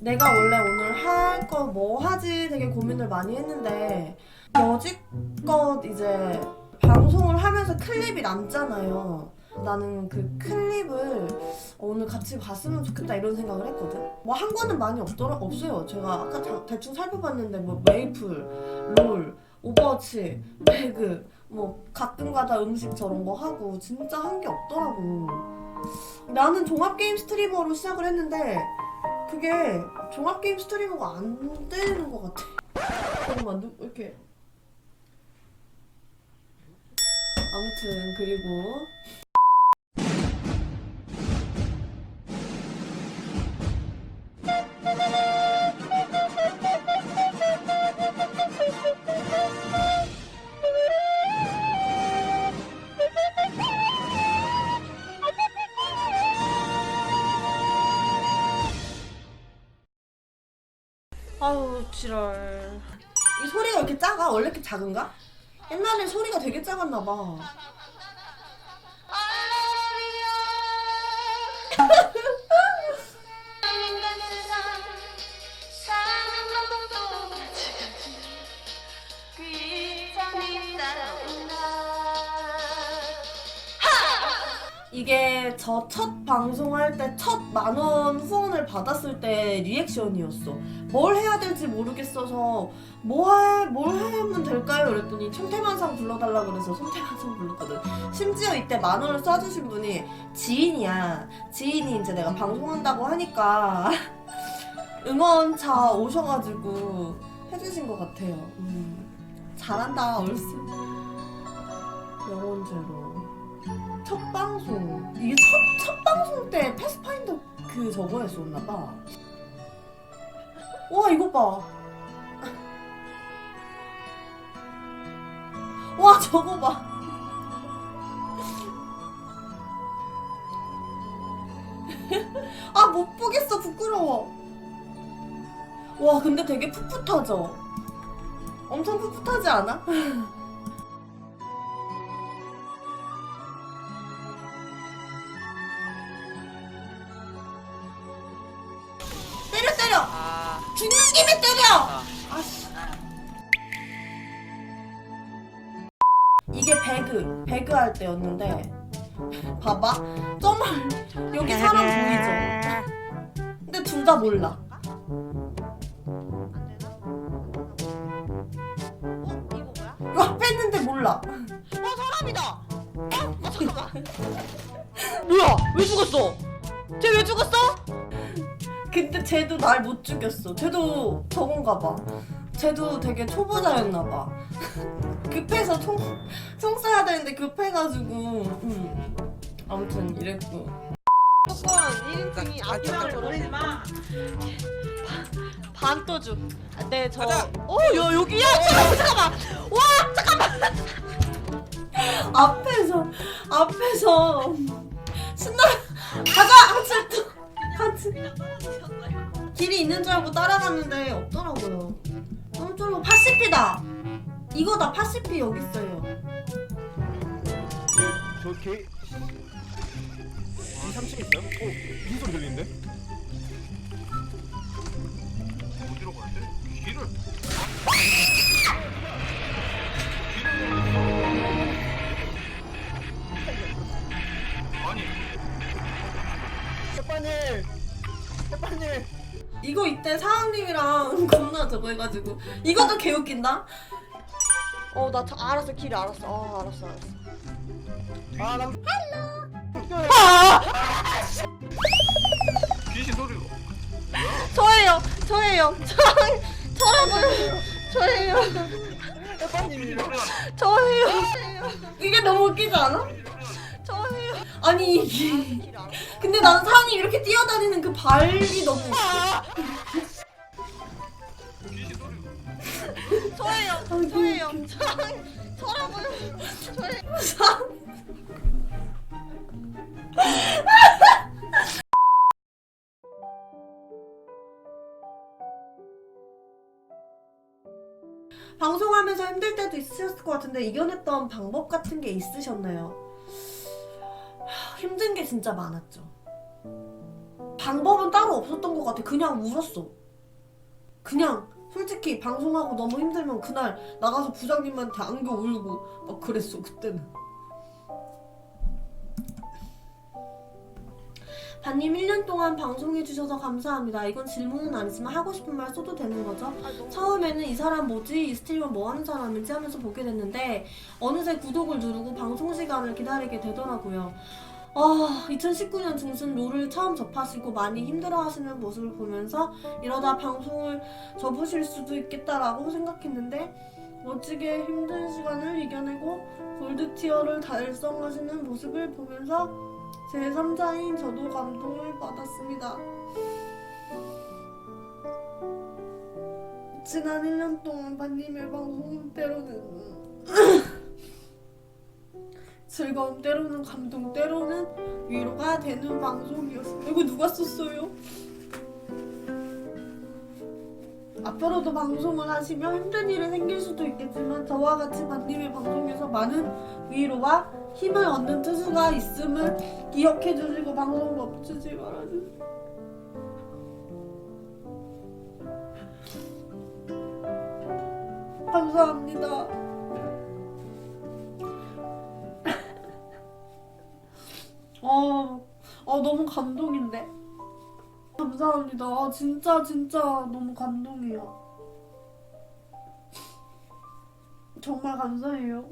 내가 원래 오늘 할 거 뭐 하지 되게 고민을 많이 했는데 여지껏 이제 방송을 하면서 클립이 남잖아요. 나는 그 클립을 오늘 같이 봤으면 좋겠다 이런 생각을 했거든. 뭐 한 거는 많이 없더라 없어요. 제가 아까 다- 대충 살펴봤는데 뭐 메이플, 롤, 오버워치, 배그, 뭐 가끔가다 음식 저런 거 하고 진짜 한 게 없더라고. 나는 종합 게임 스트리머로 시작을 했는데 그게 종합 게임 스트리머가 안 되는 것 같아. 잠깐만 누 이렇게 아무튼 그리고 지랄 이 소리가 이렇게 작아? 원래 이렇게 작은가? 옛날에 소리가 되게 작았나 봐 이게 저 첫 방송할 때 첫 만원 후원을 받았을 때 리액션이었어. 뭘 해야 될지 모르겠어서 뭐 할, 뭘 하면 될까요? 그랬더니 천태만상 불러달라 그래서 손태만상 불렀거든. 심지어 이때 만 원을 쏴주신 분이 지인이야. 지인이 이제 내가 방송한다고 하니까 응원차 오셔가지고 해주신 것 같아요. 음, 잘한다 얼스. 영혼제로. 첫 방송. 이게 첫, 첫 방송 때 패스파인더 그 저거 했었나봐. 와 이거 봐 와 저거 봐 아 못 보겠어. 부끄러워. 와 근데 되게 풋풋하죠? 엄청 풋풋하지 않아? 때려 때려 아, 죽는 김에 때려 아씨 이게 배그 배그 할 때였는데 봐봐 점을 여기 사람 보이죠 근데 둘 다 몰라 어? 이거 뭐야? 이 앞에 있는데 몰라 어, 사람이다! 어? 어, 잠깐만. 뭐야? 왜 죽었어? 쟤 왜 죽었어? 근데 쟤도 날 못 죽였어 쟤도 저건가 봐 쟤도 되게 초보자였나 봐 급해서 총, 총 써야 되는데 급해가지고 음. 아무튼 이랬고 조건 1인칭이 앞이랑 저러지 마. 반또주. 네, 저. 어, 야, 여기야? 잠깐만, 잠깐만. 와, 앞에서 앞에서 신나 가자 하트 또 하트 길이 있는 줄 알고 따라갔는데 없더라고요 쫄고 파시피다 이거다 파시피 여기 있어요 저 개. 이 3층 있어요? 어, 무슨 소리 들리는데? 햇반님, 햇반님. 이거 이때 사장님이랑 겁나 저거 해가지고 이것도 개웃긴다 어, 나 저, 알았어, 길 알았어. 어, 알았어, 알았어. 아, 남. 헬로. 귀신 소리가. 저예요, 저예요. 저, 저라고요. 저예요, 햇반님이. 저예요. 이게 너무 웃기지 않아? 아니 이게. 근데 나는 사장님 이렇게 뛰어다니는 그 발이 너무. 저예요, 저예요. 저, 저라고요. 저예요. 방송하면서 힘들 때도 있으셨을 것 같은데 이겨냈던 방법 같은 게 있으셨나요? 하, 힘든 게 진짜 많았죠. 방법은 따로 없었던 것 같아. 그냥 울었어. 그냥 솔직히 방송하고 너무 힘들면 그날 나가서 부장님한테 안겨 울고 막 그랬어 그때는. 반님 1년 동안 방송해주셔서 감사합니다. 이건 질문은 아니지만 하고 싶은 말 써도 되는 거죠? 처음에는 이 사람 뭐지? 이 스트리머 뭐 하는 사람인지 하면서 보게 됐는데 어느새 구독을 누르고 방송 시간을 기다리게 되더라고요. 아, 2019년 중순 롤을 처음 접하시고 많이 힘들어하시는 모습을 보면서 이러다 방송을 접으실 수도 있겠다라고 생각했는데 멋지게 힘든 시간을 이겨내고 골드 티어를 달성하시는 모습을 보면서 제 3자인 저도 감동을 받았습니다. 지난 1년 동안 반님의 방송 때로는 즐거움 때로는 감동 때로는 위로가 되는 방송이었습니다. 이거 누가 썼어요? 앞으로도 방송을 하시면 힘든 일이 생길 수도 있겠지만 저와 같이 반님의 방송에서 많은 위로와 힘을 얻는 투수가 있음을 기억해 주시고 방송 멈추지 말아주세요. 감사합니다. 어, 어 너무 감동인데. 감사합니다. 아, 진짜 진짜 너무 감동이에요. 정말 감사해요.